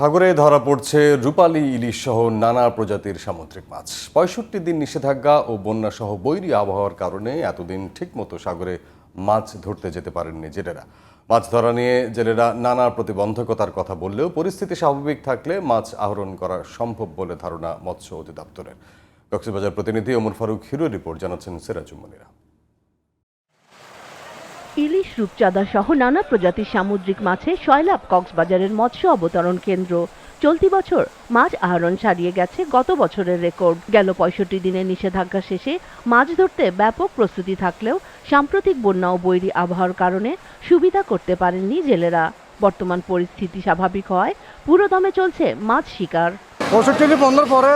সাগরে ধরা পড়ছে রূপালী ইলিশ সহ নানা প্রজাতির সামুদ্রিক মাছ। পঁয়ষট্টি দিন নিষেধাজ্ঞা ও বন্যা সহ বৈরী আবহাওয়ার কারণে এতদিন ঠিকমতো সাগরে মাছ ধরতে যেতে পারেননি জেলেরা। মাছ ধরা নিয়ে জেলেরা নানা প্রতিবন্ধকতার কথা বললেও পরিস্থিতি স্বাভাবিক থাকলে মাছ আহরণ করা সম্ভব বলে ধারণা মৎস্য অধিদপ্তরের। কক্সবাজার প্রতিনিধি ওমর ফারুক হিরো রিপোর্ট জানাচ্ছেন সিরাজুম্মনিরা ইলিশ, রূপচাঁদা সহ নানা প্রজাতির সামুদ্রিক মাছে সয়লাভ কক্সবাজারের মৎস্য অবতরণ কেন্দ্র। চলতি বছর মাছ আহরণ ছাড়িয়ে গেছে গত বছরের রেকর্ড। গেল পঁয়ষট্টি দিনের নিষেধাজ্ঞা শেষে মাছ ধরতে ব্যাপক প্রস্তুতি থাকলেও সাম্প্রতিক বন্যা ও বৈরী আবহাওয়ার কারণে সুবিধা করতে পারেননি জেলেরা। বর্তমান পরিস্থিতি স্বাভাবিক হওয়ায় পুরোদমে চলছে মাছ শিকার। পঁয়ষট্টি পরে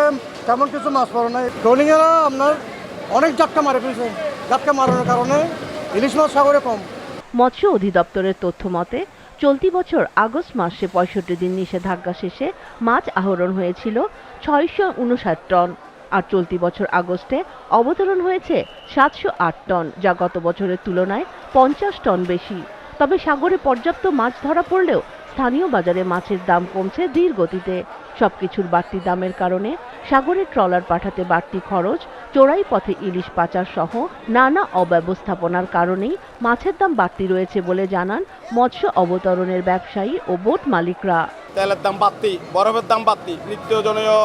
তেমন কিছু মাছ পড়ে নাই। আপনার অনেক জাটকা মারে ফেলছে। জাটকা মারানোর কারণে ইলিশ মাছ সাগরে কম। মৎস্য অধিদপ্তরের তথ্য মতে, চলতি বছর আগস্ট মাসে পঁয়ষট্টি দিন নিষেধাজ্ঞা শেষে মাছ আহরণ হয়েছিল ছয়শো উনষাট টন, আর চলতি বছর আগস্টে অবতরণ হয়েছে সাতশো আট টন, যা গত বছরের তুলনায় পঞ্চাশ টন বেশি। তবে সাগরে পর্যাপ্ত মাছ ধরা পড়লেও স্থানীয় বাজারে মাছের দাম কমছে ধীর গতিতে সবকিছুর বাড়তি দামের কারণে সাগরে ট্রলার পাঠাতে বাড়তি খরচ চোরাই পথে ইলিশ পাচার সহ নানা অব্যবস্থাপনার কারণেই মাছের দাম বাড়তি রয়েছে বলে জানান মৎস্য অবতরণের ব্যবসায়ী ও বোট মালিকরা। তেলের দাম বাড়তি বরফের দাম বাড়তি নিত্যজনীয়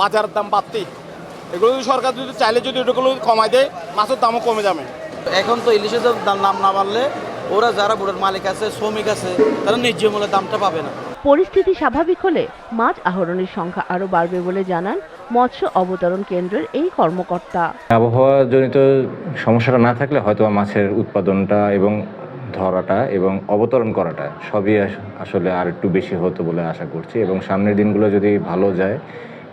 বাজারের দাম বাড়তি। এগুলো যদি সরকার যদি চাইলে যদি এগুলো কমায় দেয় মাছের দামও কমে যাবে। এখন তো ইলিশের দাম নাম না বাড়লে ওরা যারা বোটের মালিক আছে শ্রমিক আছে তারা ন্যায্য মূল্যে দামটা পাবে না। পরিস্থিতি স্বাভাবিক হলে মাছ আহরণের সংখ্যা আরও বাড়বে বলে জানান মৎস্য অবতরণ কেন্দ্রের এই কর্মকর্তা। আবহাওয়াজনিত সমস্যাটা না থাকলে হয়তো মাছের উৎপাদনটা এবং ধরাটা এবং অবতরণ করাটা সবই আস- আসলে আর একটু বেশি হতো বলে আশা করছি এবং সামনের দিনগুলো যদি ভালো যায়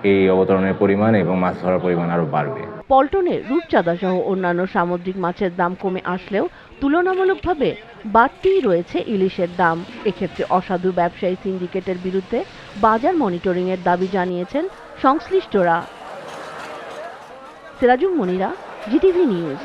এই অবতরণের পরিমাণ এবং মাছ ধরার পরিমাণ আরও বাড়বে। পল্টনে রূপচাঁদা সহ অন্যান্য সামুদ্রিক মাছের দাম কমে আসলেও তুলনামূলকভাবে বাড়তিই রয়েছে ইলিশের দাম। এক্ষেত্রে অসাধু ব্যবসায়ী সিন্ডিকেটের বিরুদ্ধে বাজার মনিটরিংয়ের দাবি জানিয়েছেন সংশ্লিষ্টরা। Sirajum Monira GTV news.